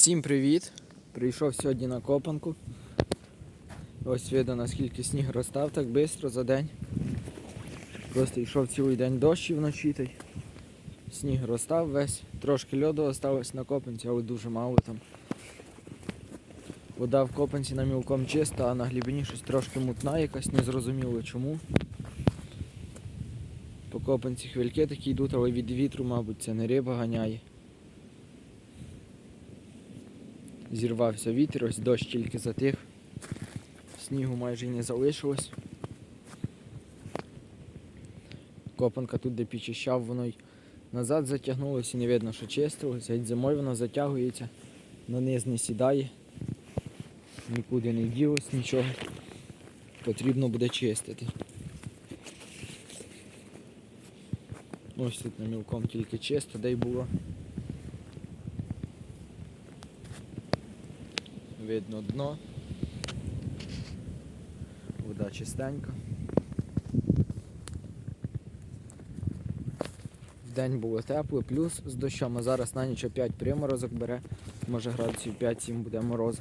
Всім привіт! Прийшов сьогодні на копанку. Ось видно наскільки сніг розстав так швидко за день. Просто йшов цілий день дощ і вночі та сніг розстав весь. Трошки льоду осталось на копанці, але дуже мало там. Вода в копанці на мілком чиста, а на глибині щось трошки мутна якась, незрозуміло чому. По копанці хвильки такі йдуть, але від вітру, мабуть, це не риба ганяє. Зірвався вітер, ось дощ тільки затих. Снігу майже не залишилось. Копанка тут, де підчищав, воно й назад затягнулося і не видно, що чистилося. Геть зимою воно затягується, на низ не сідає, нікуди не ділось нічого. Потрібно буде чистити. Ось тут на мілком тільки чисто, де й було. Видно дно. Вода чистенька. Вдень було тепло, плюс з дощом, а зараз на ніч опять приморозок бере. Може градусів 5-7 буде мороз.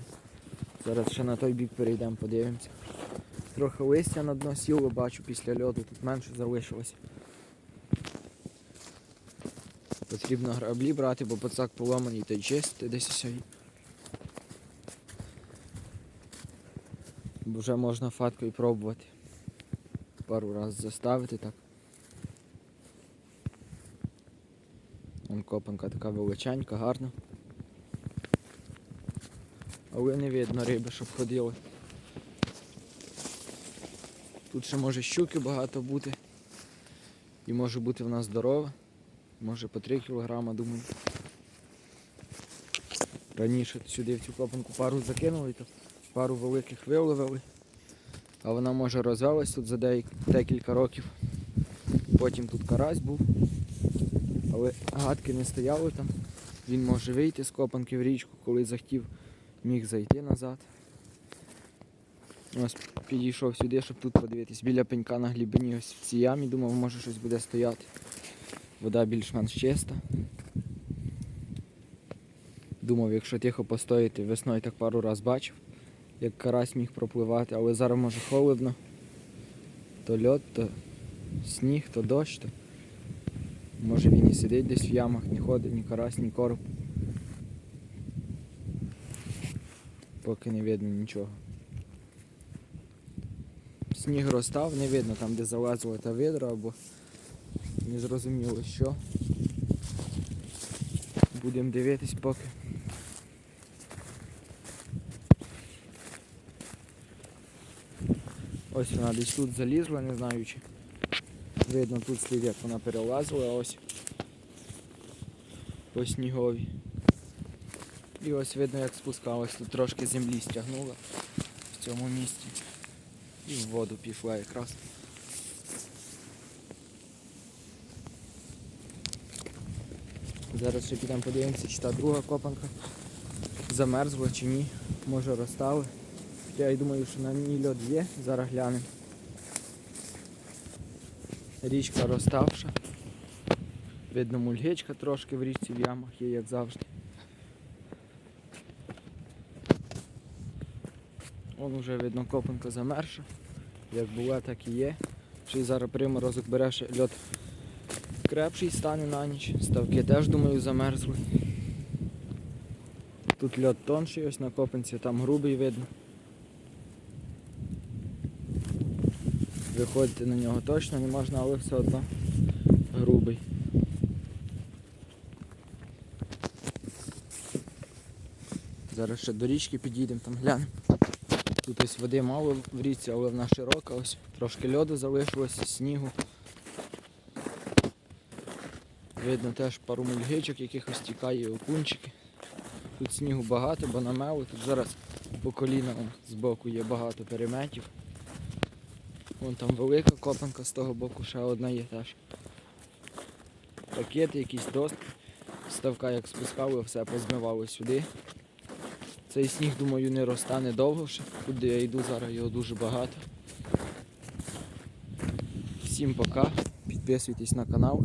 Зараз ще на той бік перейдемо, подивимося. Трохи листя на дно сіло, бачу після льоду, тут менше залишилось. Потрібно граблі брати, бо пацак поломаний та й чистити десь сьогодні. Бо вже можна фаткою пробувати. Пару раз заставити так. Вон копанка така величенька, гарна. Але не видно риби, щоб ходили. Тут ще може щуки багато бути. І може бути в нас здорова. Може по 3 кілограма, думаю. Раніше сюди в цю копанку пару закинули, пару великих виловили. А вона може розвелась тут за декілька років. Потім тут карась був. Але гадки не стояли там. Він може вийти з копанки в річку, коли захотів, міг зайти назад. Ось підійшов сюди, щоб тут подивитись. Біля пенька на глибині ось в цій ямі, думав, може щось буде стояти. Вода більш-менш чиста. Думав, якщо тихо постояти, весною так пару раз бачив, як карась міг пропливати, але зараз може холодно. То льод, то сніг, то дощ, то може він і сидить десь в ямах, не ходить ні карась, ні короб. Поки не видно нічого. Сніг розстав, не видно там, де залазило та видра або не зрозуміло що. Будемо дивитись поки. Ось вона десь тут залізла, не знаю чи. Видно тут слід, як вона перелазила ось по сніговій. І ось видно як спускалась, тут трошки землі стягнула в цьому місці. І в воду пішла якраз. Зараз ще підемо подивимося, чи та друга копанка замерзла чи ні. Може розстали. Я думаю, що на ній льод є, зараз глянемо. Річка розставша. Видно мульгичка трошки в річці в ямах є, як завжди. Вон уже видно копанка замерша. Як була, так і є. Ще й зараз приморозок бере ще льод крепший стане на ніч. Ставки теж, думаю, замерзли. Тут льод тонший ось на копанці, там грубий видно. Виходити на нього точно не можна, але все одно грубий. Зараз ще до річки підійдемо, там глянемо. Тут ось води мало в річці, але вона широка, ось трошки льоду залишилося, снігу. Видно теж пару мульгичок якихось тікає, окунчики. Тут снігу багато, бо намело. Тут зараз по коліна вон, з боку є багато переметів. Вон там велика копанка з того боку, ще одна є теж. Пакети, якісь доски. Ставка як спускали, все позмивали сюди. Цей сніг, думаю, не розтане довго ще. Куди я йду зараз, його дуже багато. Всім пока. Підписуйтесь на канал.